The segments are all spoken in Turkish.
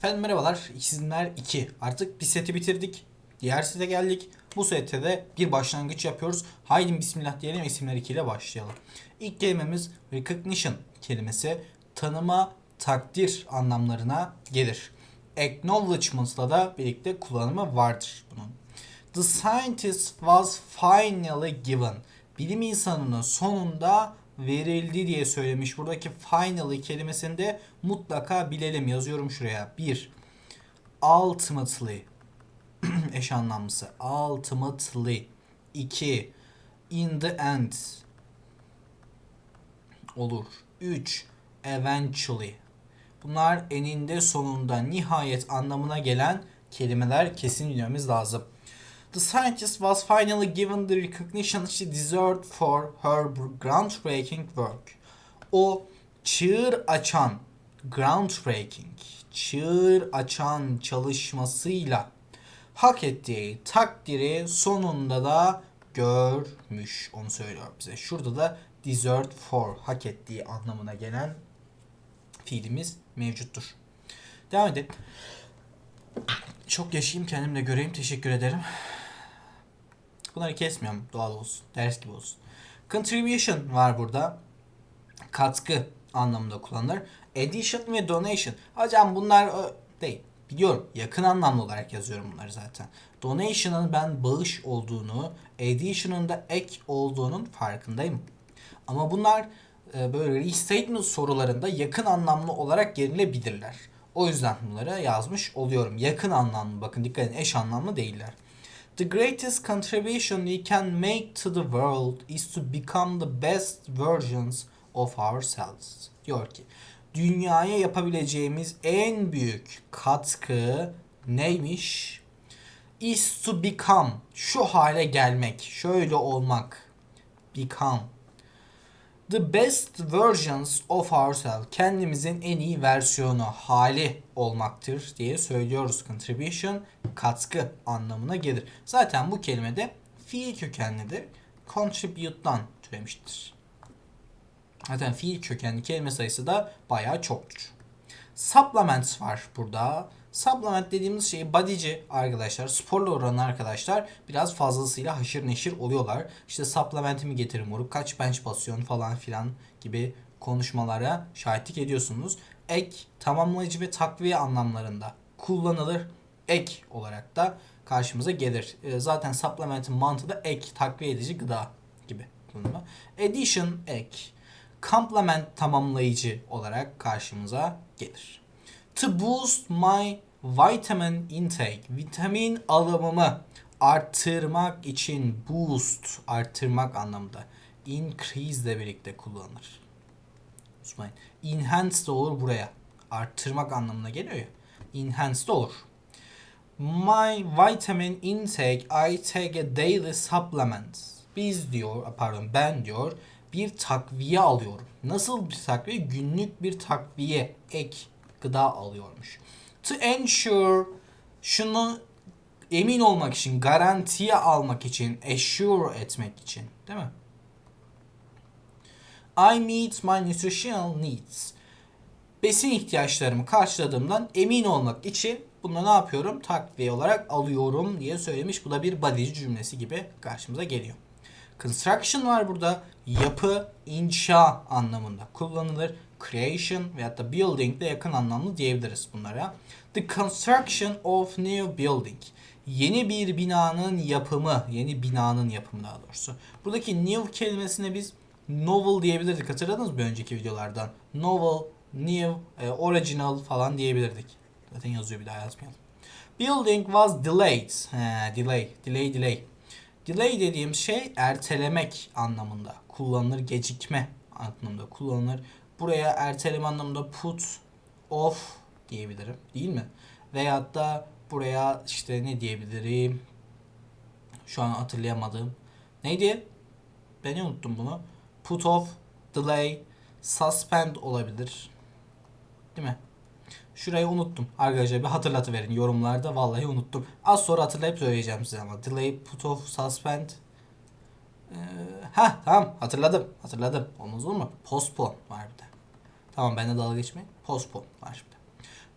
Efendim merhabalar. İkizler 2. Artık bir seti bitirdik. Diğer sete geldik. Bu sette de bir başlangıç yapıyoruz. Haydi bismillah diyelim isimler 2 ile başlayalım. İlk kelimemiz recognition kelimesi tanıma, takdir anlamlarına gelir. Acknowledgement'la da birlikte kullanımı vardır bunun. The scientist was finally given. Bilim insanının sonunda verildi diye söylemiş. Buradaki finally kelimesini de mutlaka bilelim. Yazıyorum şuraya. 1. Ultimately. Eş anlamlısı. Ultimately. 2. In the end. Olur. 3. Eventually. Bunlar eninde sonunda nihayet anlamına gelen kelimeler kesin bilmemiz lazım. The scientist was finally given the recognition she deserved for her groundbreaking work. O çığır açan groundbreaking, çığır açan çalışmasıyla hak ettiği takdiri sonunda da görmüş. Onu söylüyor bize. Şurada da deserved for hak ettiği anlamına gelen fiilimiz mevcuttur. Devam edelim. Çok yaşayayım kendim de göreyim. Teşekkür ederim. Bunları kesmiyorum. Doğal olsun. Ders gibi olsun. Contribution var burada. Katkı anlamında kullanılır. Addition ve donation. Hocam bunlar değil. Biliyorum. Yakın anlamlı olarak yazıyorum bunları zaten. Donation'ın ben bağış olduğunu, addition'ın da ek olduğunun farkındayım. Ama bunlar e, böyle restatement sorularında yakın anlamlı olarak gelinebilirler. O yüzden bunları yazmış oluyorum. Yakın anlamlı bakın dikkat edin eş anlamlı değiller. The greatest contribution we can make to the world is to become the best versions of ourselves. Diyor ki dünyaya yapabileceğimiz en büyük katkı neymiş? Is to become şu hale gelmek, şöyle olmak. Become The best versions of ourselves. Kendimizin en iyi versiyonu, hali olmaktır diye söylüyoruz. Contribution, katkı anlamına gelir. Zaten bu kelime de fiil kökenlidir. Contribute'dan türemiştir. Zaten fiil kökenli kelime sayısı da bayağı çoktur. Supplement var burada. Supplement dediğimiz şey bodyci arkadaşlar, sporla oranı arkadaşlar biraz fazlasıyla haşır neşir oluyorlar. İşte supplementimi getirin moruk, kaç bench basıyorsun falan filan gibi konuşmalara şahitlik ediyorsunuz. Ek, tamamlayıcı ve takviye anlamlarında kullanılır. Ek olarak da karşımıza gelir. E, Zaten supplement'in mantığı da ek, takviye edici gıda gibi. Addition, ek. Complement tamamlayıcı olarak karşımıza gelir. To boost my vitamin intake, vitamin alımımı arttırmak için boost, arttırmak anlamında. Increase ile birlikte kullanılır. Unutmayın. Enhance de olur buraya. Arttırmak anlamına geliyor ya. Enhance de olur. My vitamin intake, I take a daily supplement. Biz diyor, pardon ben diyor, bir takviye alıyorum. Nasıl bir takviye? Günlük bir takviye, ek gıda alıyormuş. To ensure, şunu emin olmak için, garantiye almak için, assure etmek için. Değil mi? I meet my nutritional needs. Besin ihtiyaçlarımı karşıladığımdan emin olmak için bunu ne yapıyorum? Takviye olarak alıyorum diye söylemiş. Bu da bir bodyci cümlesi gibi karşımıza geliyor. Construction var burada. Yapı, inşa anlamında kullanılır. Creation veyahut da building de yakın anlamlı diyebiliriz bunlara. The construction of new building. Yeni bir binanın yapımı, yeni binanın yapımı daha doğrusu. Buradaki new kelimesine biz novel diyebilirdik. Hatırladınız mı önceki videolardan? Novel, new, e, original falan diyebilirdik. Zaten yazıyor bir daha yazmayalım. Building was delayed. He, delay, delay, delay. Delay dediğim şey ertelemek anlamında kullanılır. Gecikme anlamında kullanılır. Buraya erteleme anlamında put off diyebilirim. Değil mi? Veyahut da buraya işte ne diyebilirim? Şu an hatırlayamadım. Neydi? Ben unuttum bunu. Put off, delay, suspend olabilir. Değil mi? Şurayı unuttum. Arkadaşlar bir hatırlatıverin yorumlarda. Vallahi unuttum. Az sonra hatırlayıp söyleyeceğim size ama. Delay, put off, suspend. Ee, ha tamam hatırladım. Hatırladım. Olmaz olur mu? Postpone var bir de. Tamam ben de dalga geçmeyin. Postpone var şimdi.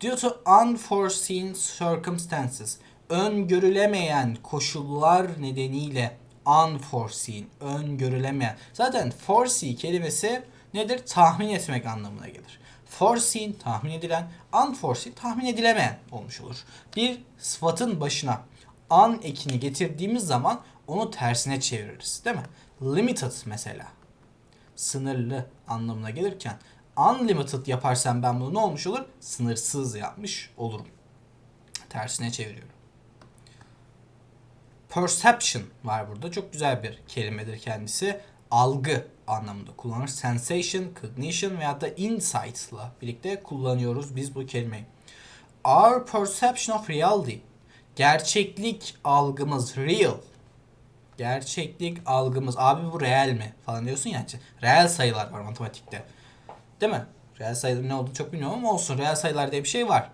Due to unforeseen circumstances. Öngörülemeyen koşullar nedeniyle unforeseen, öngörülemeyen. Zaten foresee kelimesi nedir? Tahmin etmek anlamına gelir. Foreseen tahmin edilen, unforeseen tahmin edilemeyen olmuş olur. Bir sıfatın başına an ekini getirdiğimiz zaman onu tersine çeviririz değil mi? Limited mesela sınırlı anlamına gelirken unlimited yaparsam ben bunu ne olmuş olur? Sınırsız yapmış olurum. Tersine çeviriyorum. Perception var burada. Çok güzel bir kelimedir kendisi. Algı anlamında kullanılır. Sensation, cognition veya da insight'la birlikte kullanıyoruz biz bu kelimeyi. Our perception of reality. Gerçeklik algımız real. Gerçeklik algımız. Abi bu reel mi? Falan diyorsun ya. Reel sayılar var matematikte. Değil mi? Reel sayıların ne olduğunu çok bilmiyorum ama olsun. Reel sayılar diye bir şey var.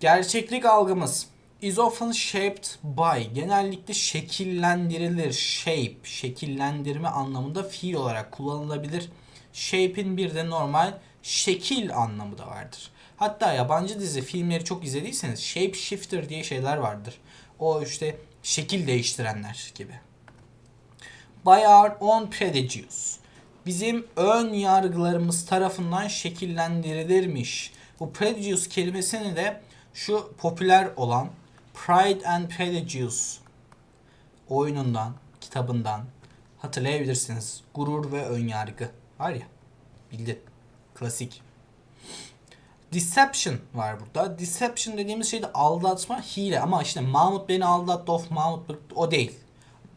Gerçeklik algımız is often shaped by genellikle şekillendirilir. Shape, şekillendirme anlamında fiil olarak kullanılabilir. Shape'in bir de normal şekil anlamı da vardır. Hatta yabancı dizi filmleri çok izlediyseniz shape shifter diye şeyler vardır. O işte şekil değiştirenler gibi. By our own prejudice. Bizim ön yargılarımız tarafından şekillendirilirmiş. Bu prejudice kelimesini de şu popüler olan Pride and Prejudice oyunundan, kitabından hatırlayabilirsiniz. Gurur ve önyargı var ya. Bildin. Klasik. Deception var burada. Deception dediğimiz şey de aldatma, hile. Ama işte Mahmut beni aldattı, of Mahmut. O değil.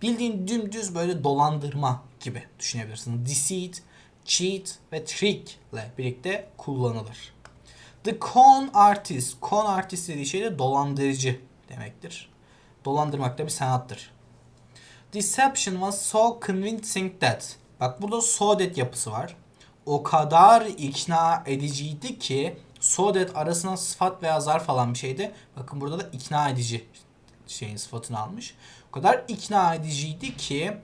Bildiğin dümdüz böyle dolandırma gibi düşünebilirsiniz. Deceit, cheat ve trick ile birlikte kullanılır. The con artist. Con artist dediği şey de dolandırıcı demektir. Dolandırmak da bir sanattır. Deception was so convincing that. Bak burada so that yapısı var. O kadar ikna ediciydi ki so that arasına sıfat veya zarf alan bir şeydi. Bakın burada da ikna edici şeyin sıfatını almış. O kadar ikna ediciydi ki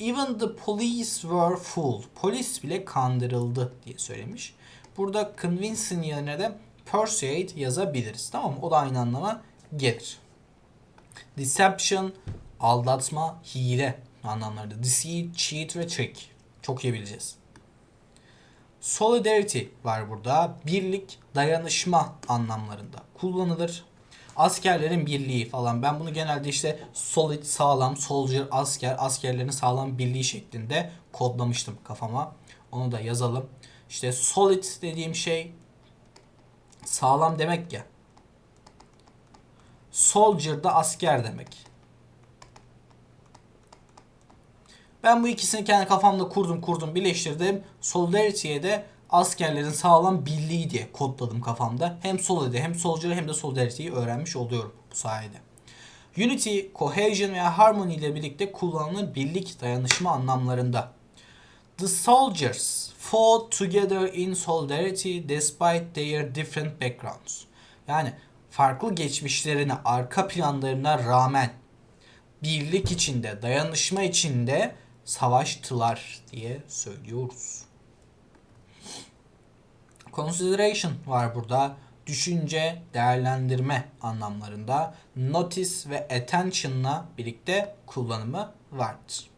even the police were fooled. Polis bile kandırıldı diye söylemiş. Burada convince'in yerine de persuade yazabiliriz. Tamam mı? O da aynı anlama gelir. Deception, aldatma, hile anlamlarında. Deceit, cheat ve trick. Çok iyi bileceğiz. Solidarity var burada. Birlik, dayanışma anlamlarında kullanılır. Askerlerin birliği falan. Ben bunu genelde işte solid, sağlam, soldier, asker, askerlerin sağlam birliği şeklinde kodlamıştım kafama. Onu da yazalım. İşte solid dediğim şey sağlam demek ya. Soldier da asker demek. Ben bu ikisini kendi kafamda kurdum kurdum birleştirdim. Solidarity'ye de askerlerin sağlam birliği diye kodladım kafamda. Hem Solid'i hem Soldier'ı hem de Solidarity'yi öğrenmiş oluyorum bu sayede. Unity, cohesion veya harmony ile birlikte kullanılır birlik, dayanışma anlamlarında. The soldiers fought together in solidarity despite their different backgrounds. Yani farklı geçmişlerine, arka planlarına rağmen birlik içinde, dayanışma içinde savaştılar diye söylüyoruz. Consideration var burada. Düşünce, değerlendirme anlamlarında. Notice ve attention'la birlikte kullanımı vardır.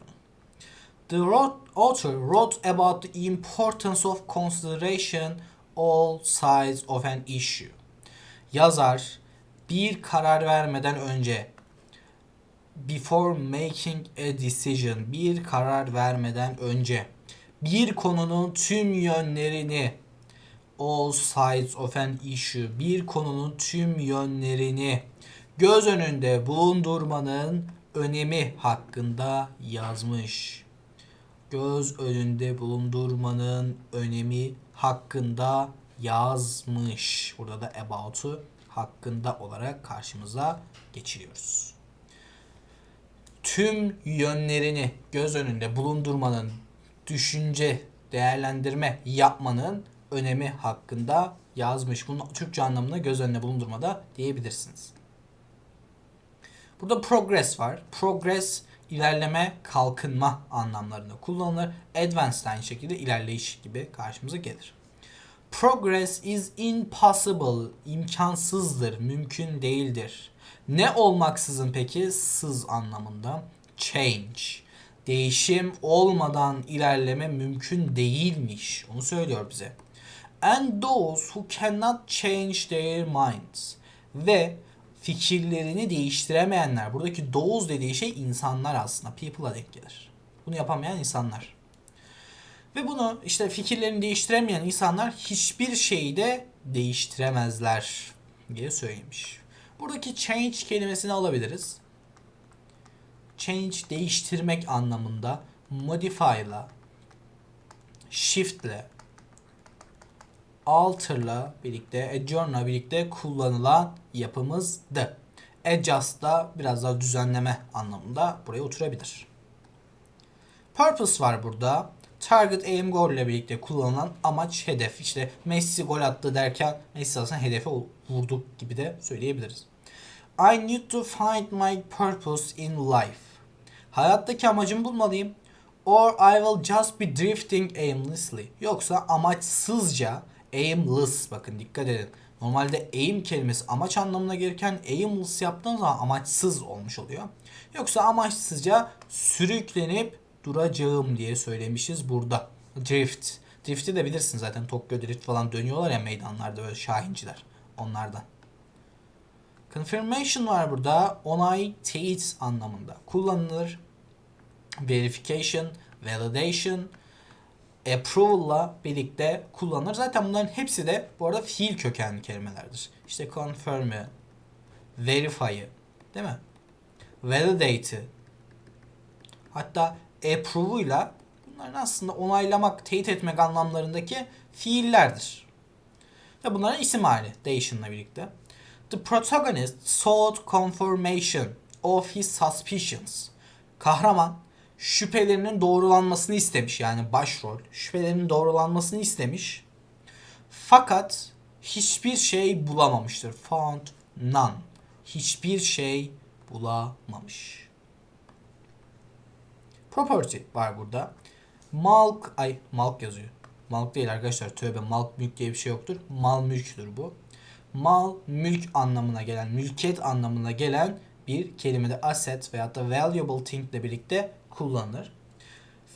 The author wrote about the importance of consideration all sides of an issue. Yazar bir karar vermeden önce before making a decision bir karar vermeden önce bir konunun tüm yönlerini all sides of an issue bir konunun tüm yönlerini göz önünde bulundurmanın önemi hakkında yazmış. Göz önünde bulundurmanın önemi hakkında yazmış. Burada da about'u hakkında olarak karşımıza geçiriyoruz. Tüm yönlerini göz önünde bulundurmanın, düşünce, değerlendirme yapmanın önemi hakkında yazmış. Bunu Türkçe anlamında göz önüne bulundurmada diyebilirsiniz. Burada progress var. Progress ilerleme, kalkınma anlamlarında kullanılır. Advanced aynı şekilde ilerleyiş gibi karşımıza gelir. Progress is impossible. imkansızdır, mümkün değildir. Ne olmaksızın peki? Sız anlamında. Change. Değişim olmadan ilerleme mümkün değilmiş. Onu söylüyor bize. And those who cannot change their minds. Ve fikirlerini değiştiremeyenler. Buradaki those dediği şey insanlar aslında. People'a denk gelir. Bunu yapamayan insanlar. Ve bunu işte fikirlerini değiştiremeyen insanlar hiçbir şeyi de değiştiremezler diye söylemiş. Buradaki change kelimesini alabiliriz. Change değiştirmek anlamında modify ile shift ile alter'la birlikte adjourn'la birlikte kullanılan yapımızdı. Adjust da biraz daha düzenleme anlamında buraya oturabilir. Purpose var burada. Target aim goal ile birlikte kullanılan amaç hedef. İşte Messi gol attı derken Messi aslında hedefe vurdu gibi de söyleyebiliriz. I need to find my purpose in life. Hayattaki amacımı bulmalıyım. Or I will just be drifting aimlessly. Yoksa amaçsızca aimless bakın dikkat edin. Normalde aim kelimesi amaç anlamına gelirken aimless yaptığınız zaman amaçsız olmuş oluyor. Yoksa amaçsızca sürüklenip duracağım diye söylemişiz burada. Drift. Drift'i de bilirsin zaten Tokyo Drift falan dönüyorlar ya meydanlarda böyle şahinciler. Onlardan. Confirmation var burada. Onay, teyit anlamında kullanılır. Verification, validation, approval'la birlikte kullanılır. Zaten bunların hepsi de bu arada fiil kökenli kelimelerdir. İşte confirm'ı, verify'ı, değil mi? Validate'ı, hatta approve'uyla bunların aslında onaylamak, teyit etmek anlamlarındaki fiillerdir. Ve bunların isim hali, değişimle birlikte. The protagonist sought confirmation of his suspicions. Kahraman şüphelerinin doğrulanmasını istemiş. Yani başrol şüphelerinin doğrulanmasını istemiş. Fakat hiçbir şey bulamamıştır. Found none. Hiçbir şey bulamamış. Property var burada. Malk, ay malk yazıyor. Malk değil arkadaşlar tövbe malk mülk diye bir şey yoktur. Mal mülktür bu. Mal mülk anlamına gelen, mülkiyet anlamına gelen bir kelimede asset veya da valuable thing ile birlikte kullanılır.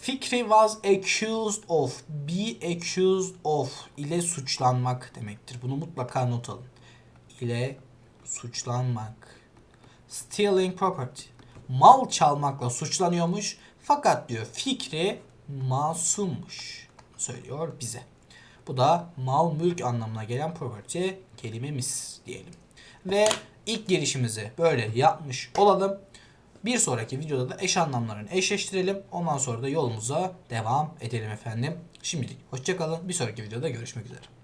Fikri was accused of, be accused of ile suçlanmak demektir. Bunu mutlaka not alın. İle suçlanmak. Stealing property. Mal çalmakla suçlanıyormuş. Fakat diyor fikri masummuş. Söylüyor bize. Bu da mal mülk anlamına gelen property kelimemiz diyelim. Ve ilk girişimizi böyle yapmış olalım. Bir sonraki videoda da eş anlamlarını eşleştirelim. Ondan sonra da yolumuza devam edelim efendim. Şimdilik hoşçakalın. Bir sonraki videoda görüşmek üzere.